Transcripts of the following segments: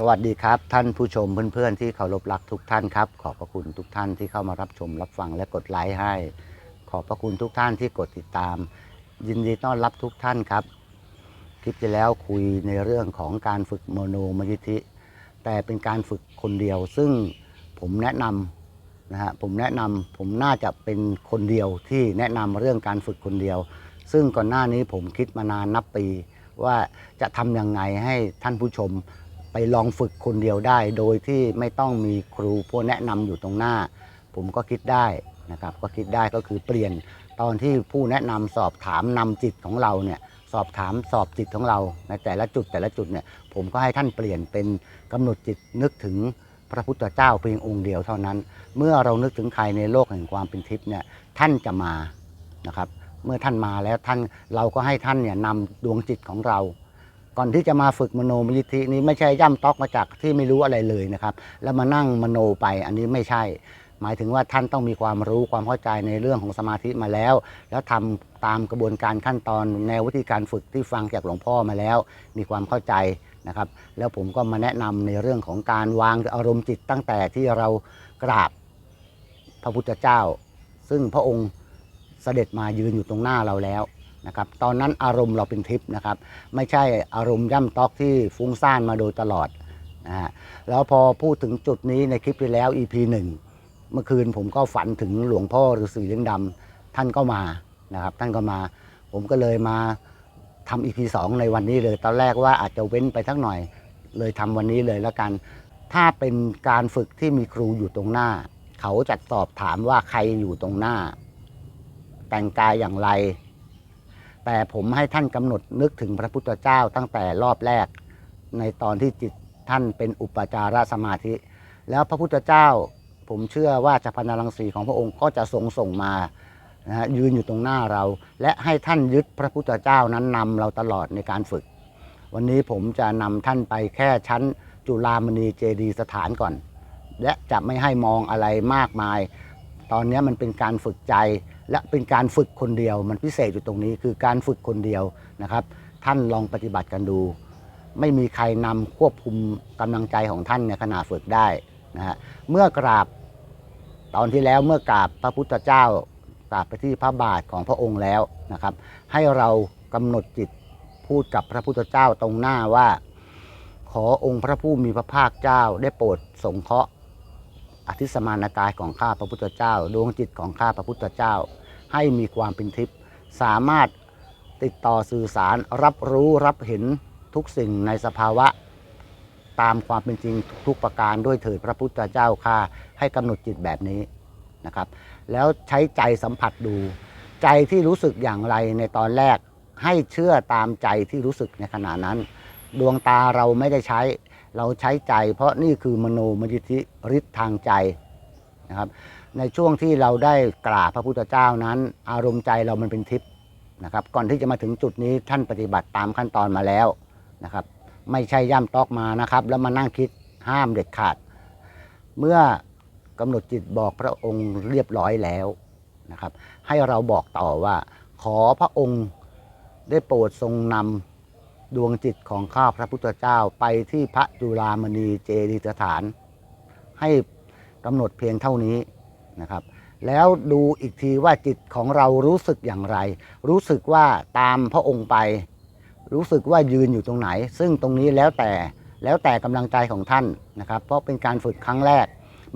สวัสดีครับ ท่านผู้ชมเพื่อนๆ ที่เคารพรักทุกท่านครับ ขอบพระคุณทุกท่านที่เข้ามารับชมรับฟังและกดไลค์ให้ ขอบพระคุณทุกท่านที่กดติดตาม ยินดีต้อนรับทุกท่านครับ คลิปที่แล้วคุยในเรื่องของการฝึกโมโนมยิธิ แต่เป็นการฝึกคนเดียว ซึ่งผมแนะนำนะฮะผมแนะนำผมน่าจะเป็นคนเดียวที่แนะนำเรื่องการฝึกคนเดียว ซึ่งก่อนหน้านี้ผมคิดมานานนับปี ว่าจะทำยังไงให้ท่านผู้ชม ไปลองฝึกคนเดียวได้ โดยที่ไม่ต้องมีครูผู้แนะนำอยู่ตรงหน้า ผมก็คิดได้นะครับก็คิดได้ก็คือเปลี่ยนตอนที่ผู้แนะนำสอบถามนำจิตของเราเนี่ยสอบถามสอบจิตของเราในแต่ละจุดแต่ละจุดเนี่ยผมก็ให้ท่านเปลี่ยนเป็นกำหนดจิตนึกถึงพระพุทธเจ้าเพียงองค์เดียวเท่านั้น เมื่อเรานึกถึงใครในโลกแห่งความเป็นทิพย์เนี่ยท่านจะมานะครับ เมื่อท่านมาแล้วท่านเราก็ให้ท่านเนี่ยนำดวงจิตของเรา ก่อนที่จะมาฝึกมโนมยิทธินี้ไม่ใช่ย่ำต๊อกมาจากที่ไม่รู้อะไรเลยนะครับ แล้วมานั่งมโนไปอันนี้ไม่ใช่ หมายถึงว่าท่านต้องมีความรู้ความเข้าใจในเรื่องของสมาธิมาแล้ว แล้วทำตามกระบวนการขั้นตอนแนววิธีการฝึกที่ฟังจากหลวงพ่อมาแล้ว มีความเข้าใจนะครับ แล้วผมก็มาแนะนำในเรื่องของการวางอารมณ์จิตตั้งแต่ที่เรากราบพระพุทธเจ้า ซึ่งพระองค์เสด็จมายืนอยู่ตรงหน้าเราแล้ว นะครับตอนนั้นอารมณ์เราเป็นทิพย์นะครับไม่ใช่อารมณ์ย่ำตอกที่ฟุ้งซ่านมาโดยตลอดนะฮะแล้วพอพูดถึงจุดนี้ในคลิปที่แล้ว EP 1 เมื่อคืนผมก็ฝันถึงหลวงพ่อฤาษีเลี้ยงดำท่านก็มานะครับท่านก็มาผมก็เลยมาทำ EP 2 ในวันนี้เลย ตอนแรกว่าอาจจะเว้นไปสักหน่อย เลยทำวันนี้เลยแล้วกัน ถ้าเป็นการฝึกที่มีครูอยู่ตรงหน้า เขาจะสอบถามว่าใครอยู่ตรงหน้า แต่งกายอย่างไร แต่ผมให้ท่านกำหนดนึกถึงพระพุทธเจ้าตั้งแต่รอบแรก ในตอนที่จิตท่านเป็นอุปจารสมาธิ แล้วพระพุทธเจ้า ผมเชื่อว่าจะพันลังสีของพระองค์ก็จะทรงส่งมานะฮะยืนอยู่ตรงหน้าเรา และให้ท่านยึดพระพุทธเจ้านั้นนำเราตลอดในการฝึก วันนี้ผมจะนำท่านไปแค่ชั้นจุฬามณีเจดีสถานก่อน และจะไม่ให้มองอะไรมากมาย ตอนนี้มันเป็นการฝึกใจ และเป็นการฝึกคนเดียว มันพิเศษอยู่ตรงนี้คือการฝึกคนเดียวนะครับ ท่านลองปฏิบัติกันดู ไม่มีใครนำควบคุมกำลังใจของท่านในขณะฝึกได้นะฮะเมื่อกราบตอนที่แล้วเมื่อกราบพระพุทธเจ้ากราบไปที่พระบาทของพระองค์แล้วนะครับ ให้เรากำหนดจิตพูดกับพระพุทธเจ้าตรงหน้าว่า ขอองค์พระผู้มีพระภาคเจ้าได้โปรดสงเคราะห์ อธิสมานกายของข้าพระพุทธเจ้า ดวงจิตของข้าพระพุทธเจ้า ให้มีความเป็นทิพย์สามารถติดต่อสื่อสารรับรู้รับเห็นทุกสิ่งในสภาวะ ตามความเป็นจริงทุกประการด้วยเถิดพระพุทธเจ้าข้าให้กำหนดจิตแบบนี้นะครับ แล้วใช้ใจสัมผัสดู ใจที่รู้สึกอย่างไรในตอนแรกให้เชื่อตามใจที่รู้สึกในขณะนั้น ดวงตาเราไม่ได้ใช้ เราใช้ใจ เพราะนี่คือมโนมยิทธิฤทธิ์ทางใจนะครับ ในช่วงที่เราได้กราบพระพุทธเจ้านั้น อารมณ์ใจเรามันเป็นทิพย์นะครับ ก่อนที่จะมาถึงจุดนี้ท่านปฏิบัติตามขั้นตอนมาแล้วนะครับ ไม่ใช่ย่ำตอกมานะครับ แล้วมานั่งคิดห้ามเด็ดขาด เมื่อกำหนดจิตบอกพระองค์เรียบร้อยแล้วนะครับ ให้เราบอกต่อว่า ขอพระองค์ได้โปรดทรงนำ ดวงจิตของข้าพระพุทธเจ้าไปที่พระจุฬามณีเจดีสถาน ให้กำหนดเพียงเท่านี้นะครับ แล้วดูอีกทีว่าจิตของเรารู้สึกอย่างไร รู้สึกว่าตามพระองค์ไป รู้สึกว่ายืนอยู่ตรงไหน ซึ่งตรงนี้แล้วแต่แล้วแต่กำลังใจของท่านนะครับ เพราะเป็นการฝึกครั้งแรก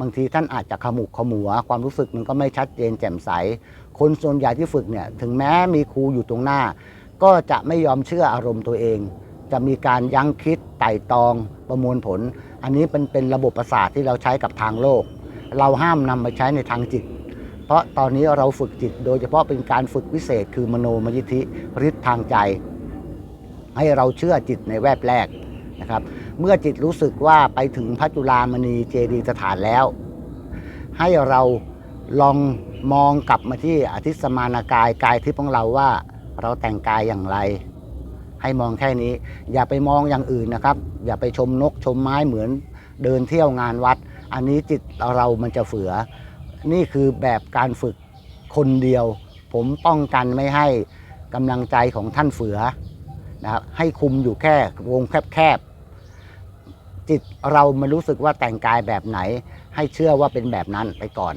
บางทีท่านอาจจะขมุกขมัว ความรู้สึกมันก็ไม่ชัดเจนแจ่มใส คนส่วนใหญ่ที่ฝึกเนี่ยถึงแม้มีครูอยู่ตรงหน้า ก็จะไม่ยอมเชื่ออารมณ์ตัวเอง จะมีการยั้งคิดไต่ตองประมวลผล อันนี้เป็นเป็นระบบประสาทที่เราใช้กับทางโลก เราห้ามนำมาใช้ในทางจิต เพราะตอนนี้เราฝึกจิต โดยเฉพาะเป็นการฝึกวิเศษ คือมโนมยิทธิฤทธิ์ทางใจ ให้เราเชื่อจิตในแวบแรกนะครับเมื่อจิตรู้สึกว่าไปถึงพระจุลามณีเจดียสถานแล้ว ให้เราลองมองกลับมาที่อธิสมานกายกายทิพย์ของเราว่า เราแต่งกายอย่างไร ให้มองแค่นี้ อย่าไปมองอย่างอื่นนะครับ อย่าไปชมนกชมไม้เหมือนเดินเที่ยวงานวัด อันนี้จิตเรามันจะเฝือ นี่คือแบบการฝึกคนเดียว ผมป้องกันไม่ให้กำลังใจของท่านเฝือนะครับให้คุมอยู่แค่วงแคบๆจิตเรามันรู้สึกว่าแต่งกายแบบไหน ให้เชื่อว่าเป็นแบบนั้นไปก่อน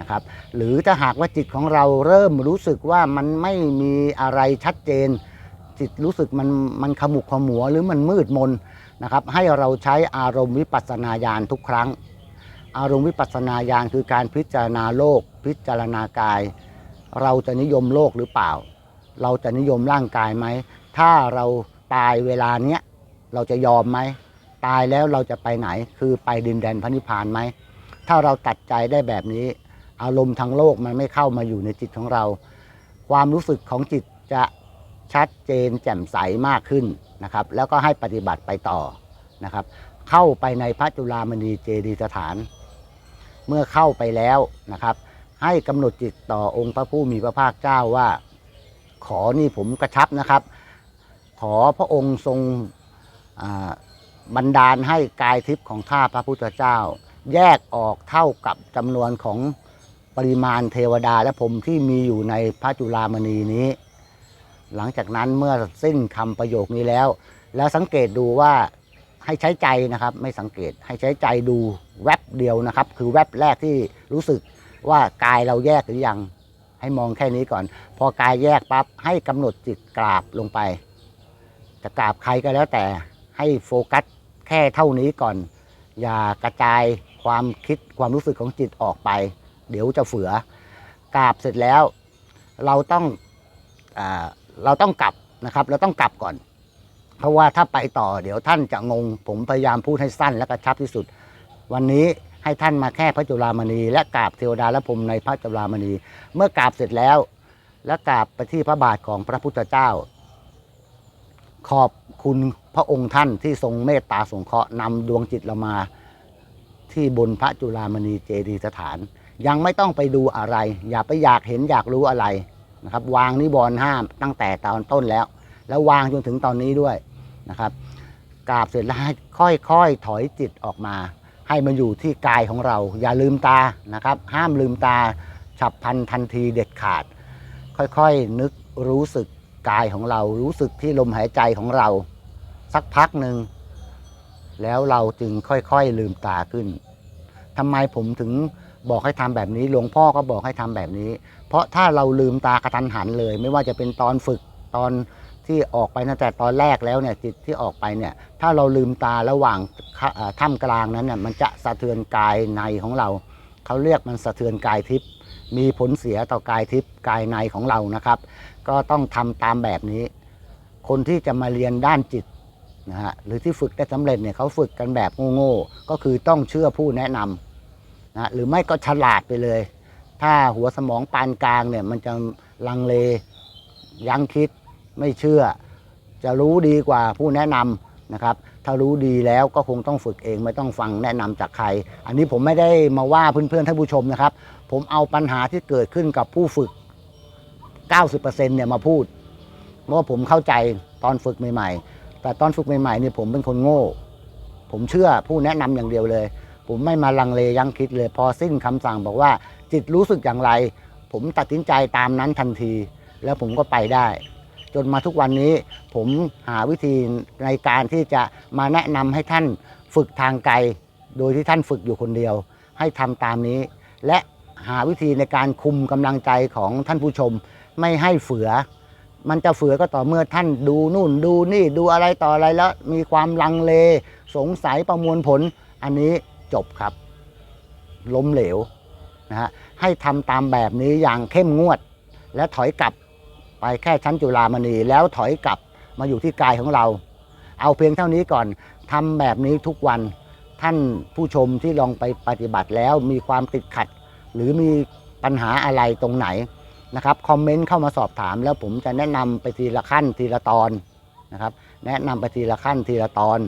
นะครับหรือถ้าหากว่าจิตของเราเริ่มรู้สึกว่ามันไม่มีอะไรชัดเจน จิตรู้สึกมันมันขมุกขมัวหรือมันมืดมนนะครับให้เราใช้อารมณ์วิปัสสนาญาณทุกครั้ง อารมณ์วิปัสสนาญาณคือการพิจารณาโลก พิจารณากาย เราจะนิยมโลกหรือเปล่า เราจะนิยมร่างกายไหม ถ้าเราตายเวลาเนี้ยเราจะยอมไหม ตายแล้วเราจะไปไหนคือไปดินแดนพระนิพพานไหม ถ้าเราตัดใจได้แบบนี้ อารมณ์ทางโลกมันไม่เข้ามาอยู่ในจิตของเรา ความรู้สึกของจิตจะชัดเจนแจ่มใสมากขึ้นนะครับ แล้วก็ให้ปฏิบัติไปต่อนะครับ เข้าไปในพระจุลามณีเจดียสถาน เมื่อเข้าไปแล้วนะครับ ให้กำหนดจิตต่อองค์พระผู้มีพระภาคเจ้าว่า ขอนี่ผมกระชับนะครับ ขอพระองค์ทรงบันดาลให้กายทิพย์ของข้าพระพุทธเจ้า แยกออกเท่ากับจำนวนของ ริมาณเทวดาและผมที่มีอยู่ในพระจุลามณีนี้ หลังจากนั้นเมื่อสิ้นคำประโยคนี้แล้ว แล้วสังเกตดูว่าให้ใช้ใจนะครับ ไม่สังเกตให้ใช้ใจดูแวบเดียวนะครับ คือแวบแรกที่รู้สึกว่ากายเราแยกหรือยังให้มองแค่นี้ก่อน พอกายแยกปั๊บให้กำหนดจิตกราบลงไป จะกราบใครก็แล้วแต่ให้โฟกัสแค่เท่านี้ก่อน อย่ากระจายความคิดความรู้สึกของจิตออกไป เดี๋ยวจะเฝือกราบเสร็จแล้ว เราต้องอเราต้องกลับนะครับ เราต้องกลับก่อน เพราะว่าถ้าไปต่อเดี๋ยวท่านจะงง ผมพยายามพูดให้สั้นและกระชับที่สุด วันนี้ให้ท่านมาแค่พระจุลามณี และกราบเทวดาและพรมในพระจุลามณี เมื่อกราบเสร็จแล้ว และกราบไปที่พระบาทของพระพุทธเจ้า ขอบคุณพระองค์ท่านที่ทรงเมตตาสงเคราะห์นำดวงจิตเรามาที่บนพระจุลามณีเจดีย์สถาน ยังไม่ต้องไปดูอะไร อย่าไปอยากเห็นอยากรู้อะไรนะครับ วางนิวรณ์ห้ามตั้งแต่ตอนต้นแล้ว แล้ววางจนถึงตอนนี้ด้วยนะครับกราบเสร็จแล้วค่อยๆถอยจิตออกมา ให้มันอยู่ที่กายของเรา อย่าลืมตานะครับ ห้ามลืมตาฉับพลันทันทีเด็ดขาด ค่อยๆนึกรู้สึกกายของเรา รู้สึกที่ลมหายใจของเรา สักพักหนึ่งแล้วเราจึงค่อยๆลืมตาขึ้นทำไมผมถึง บอกให้ทำแบบนี้หลวงพ่อก็บอกให้ทำแบบนี้ เพราะถ้าเราลืมตากระทันหันเลย ไม่ว่าจะเป็นตอนฝึกตอนที่ออกไปตั้งแต่ตอนแรกแล้วเนี่ยจิตที่ออกไปเนี่ยถ้าเราลืมตาระหว่างถ้ำกลางนั้นเนี่ยมันจะสะเทือนกายในของเรา เขาเรียกมันสะเทือนกายทิพย์มีผลเสียต่อกายทิพย์กายในของเรานะครับ ก็ต้องทำตามแบบนี้ คนที่จะมาเรียนด้านจิตนะฮะหรือที่ฝึกได้สำเร็จเนี่ยเขาฝึกกันแบบโง่ๆก็คือต้องเชื่อผู้แนะนำ นะหรือไม่ก็ฉลาดไปเลย ถ้าหัวสมองปานกลางเนี่ยมันจะลังเลยั้งคิดไม่เชื่อ จะรู้ดีกว่าผู้แนะนำนะครับ ถ้ารู้ดีแล้วก็คงต้องฝึกเองไม่ต้องฟังแนะนำจากใคร อันนี้ผมไม่ได้มาว่าเพื่อนๆท่านผู้ชมนะครับ ผมเอาปัญหาที่เกิดขึ้นกับผู้ฝึก 90%เนี่ยมาพูดเพราะผมเข้าใจตอนฝึกใหม่ๆ แต่ตอนฝึกใหม่ๆเนี่ยผมเป็นคนโง่ ผมเชื่อผู้แนะนำอย่างเดียวเลย ผมไม่มาลังเลยังคิดเลย พอสิ้นคำสั่งบอกว่า จิตรู้สึกอย่างไร ผมตัดสินใจตามนั้นทันที แล้วผมก็ไปได้ จนมาทุกวันนี้ ผมหาวิธีในการที่จะมาแนะนำให้ท่านฝึกทางไกล โดยที่ท่านฝึกอยู่คนเดียว ให้ทำตามนี้ และหาวิธีในการคุมกำลังใจของท่านผู้ชม ไม่ให้เฝือ มันจะเฝือก็ต่อเมื่อท่านดูนู่นดูนี่ดูอะไรต่ออะไรแล้วมีความลังเล สงสัยประมวลผลอันนี้ จบครับ ล้มเหลวนะฮะให้ทำตามแบบนี้อย่างเข้มงวด และถอยกลับไปแค่ชั้นจุฬามณีแล้วถอยกลับมาอยู่ที่กายของเรา เอาเพียงเท่านี้ก่อนทำแบบนี้ทุกวันท่านผู้ชมที่ลองไปปฏิบัติแล้วมีความติดขัด หรือมีปัญหาอะไรตรงไหนนะครับคอมเมนต์เข้ามาสอบถาม แล้วผมจะแนะนำไปทีละขั้นทีละตอนนะครับ แนะนำไปทีละขั้นทีละตอน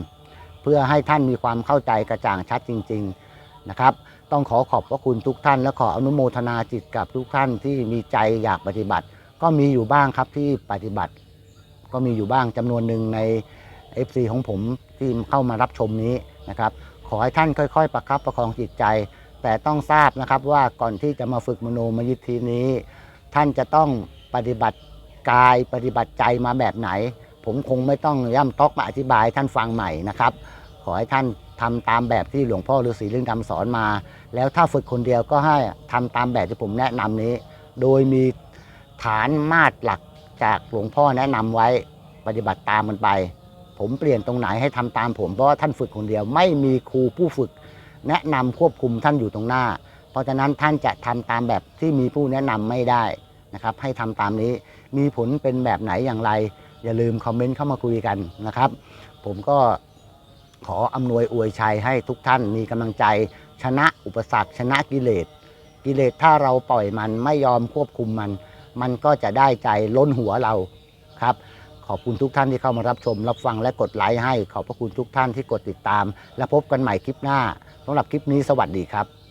เพื่อให้ท่านมีความเข้าใจกระจ่างชัดจริง ๆนะครับ ต้องขอขอบพระคุณทุกท่าน และขออนุโมทนาจิตกับทุกท่านที่มีใจอยากปฏิบัติ ก็มีอยู่บ้างครับที่ปฏิบัติ ก็มีอยู่บ้างจำนวนหนึ่งใน FC ของผมที่เข้ามารับชมนี้นะครับ ขอให้ท่านค่อย ๆ ประคับประคองจิตใจ แต่ต้องทราบนะครับว่าก่อนที่จะมาฝึกมโนมยิทธินี้ ท่านจะต้องปฏิบัติกายปฏิบัติใจมาแบบไหน ผมคงไม่ต้องย่ำตอกมาอธิบายท่านฟังใหม่นะครับ ขอให้ท่านทำตามแบบที่หลวงพ่อฤาษีเรื่องดำสอนมา แล้วถ้าฝึกคนเดียวก็ให้ทำตามแบบที่ผมแนะนำนี้ โดยมีฐานมาตรหลักจากหลวงพ่อแนะนำไว้ปฏิบัติตามมันไป ผมเปลี่ยนตรงไหนให้ทำตามผมเพราะว่าท่านฝึกคนเดียว ไม่มีครูผู้ฝึก แนะนำควบคุมท่านอยู่ตรงหน้า เพราะฉะนั้นท่านจะทำตามแบบที่มีผู้แนะนำไม่ได้นะครับ ให้ทำตามนี้มีผลเป็นแบบไหนอย่างไร อย่าลืมคอมเมนต์เข้ามาคุยกันนะครับ ผมก็ขออำนวยอวยชัยให้ทุกท่านมีกำลังใจชนะอุปสรรคชนะกิเลส กิเลสถ้าเราปล่อยมันไม่ยอมควบคุมมัน มันก็จะได้ใจล้นหัวเราครับขอบคุณทุกท่านที่เข้ามารับชม รับฟังและกดไลค์ให้ ขอบพระคุณทุกท่านที่กดติดตาม และพบกันใหม่คลิปหน้าสำหรับคลิปนี้สวัสดีครับ